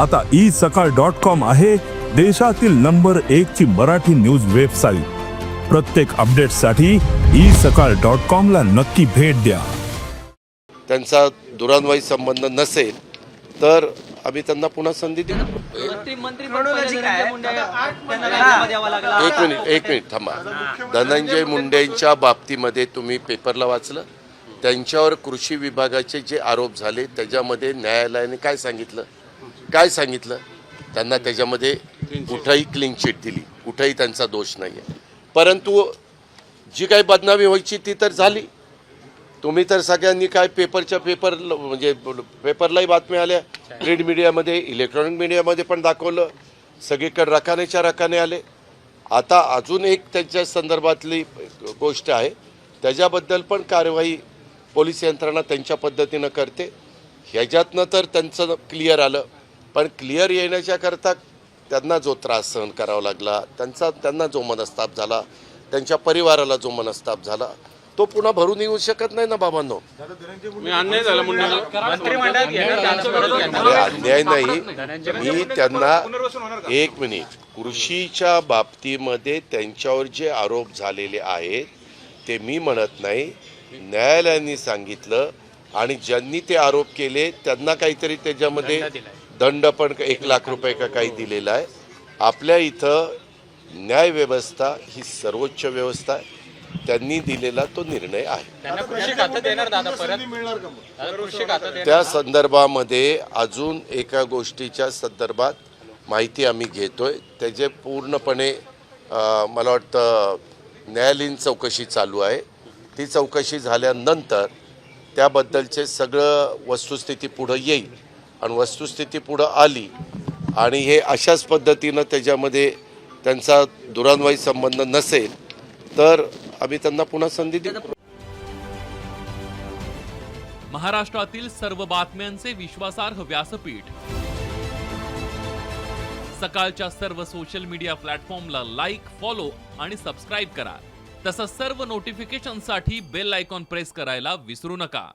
आता ई सकाळ dot com आहे देशातील नंबर एक ची मराठी न्यूज वेबसाईट. प्रत्येक अपडेटसाठी ई सकाळ डॉट कॉम ला नक्की भेट द्या. त्यांचा दुरान्वयी संबंध नसेल तर आम्ही त्यांना पुन्हा संधी देऊ. एक मिनिट एक मिनिट थांबा. धनंजय मुंडेंच्या बाबतीमध्ये तुम्ही पेपरला वाचलं. त्यांच्यावर कृषी विभागाचे जे आरोप झाले त्याच्यामध्ये न्यायालयाने काय सांगितलं? काय सांगितलं? त्यांना त्याच्यामध्ये कुठंही क्लीन चिट दिली. कुठंही त्यांचा दोष नाही आहे परंतु जी काही बदनामी व्हायची ती तर झाली. तुम्ही तर सगळ्यांनी काय पेपरच्या पेपर म्हणजे पेपरलाही बातम्या आल्या. प्रिंट मीडियामध्ये इलेक्ट्रॉनिक मीडियामध्ये पण दाखवलं. सगळीकडे रकानेच्या रकाने आले. आता अजून एक त्याच्या संदर्भातली गोष्ट आहे. त्याच्याबद्दल पण कारवाई पोलीस यंत्रणा त्यांच्या पद्धतीनं करते. ह्याच्यातनं तर त्यांचं क्लिअर आलं. पण क्लिअर येण्याच्याकरता त्यांना जो त्रास सहन करावा लागला त्यांचा त्यांना जो मनस्ताप झाला त्यांच्या परिवाराला जो मनस्ताप झाला तो पुन्हा भरून येऊ शकत नाही ना बाबांनो? अन्याय नाही. मी त्यांना एक मिनिट. कृषीच्या बाबतीमध्ये त्यांच्यावर जे आरोप झालेले आहेत ते मी म्हणत नाही. न्यायालयाने सांगितलं आणि ज्यांनी ते आरोप केले त्यांना काहीतरी त्याच्यामध्ये दंड पण एक लाख रुपये का काही दिलेला आहे. आपल्या इथं न्यायव्यवस्था ही सर्वोच्च व्यवस्था आहे. त्यांनी दिलेला तो निर्णय आहे. त्या संदर्भामध्ये अजून एका गोष्टीच्या संदर्भात माहिती आम्ही घेतोय. त्याचे पूर्णपणे मला वाटतं न्यायालयीन चौकशी चालू आहे. ती चौकशी झाल्यानंतर त्याबद्दलचे सगळं वस्तुस्थिती पुढं येईल. आणि वस्तुस्थिती पुढं आली आणि हे अशाच पद्धतीनं त्याच्यामध्ये त्यांचा दुरान्वयी संबंध नसेल तर आम्ही त्यांना पुन्हा संधी देऊ. महाराष्ट्रातील सर्व बातम्यांचे विश्वासार्ह व्यासपीठ. सकाळच्या सर्व सोशल मीडिया प्लॅटफॉर्मला लाईक फॉलो आणि सबस्क्राईब करा. तसंच सर्व नोटिफिकेशनसाठी बेल आयकॉन प्रेस करायला विसरू नका.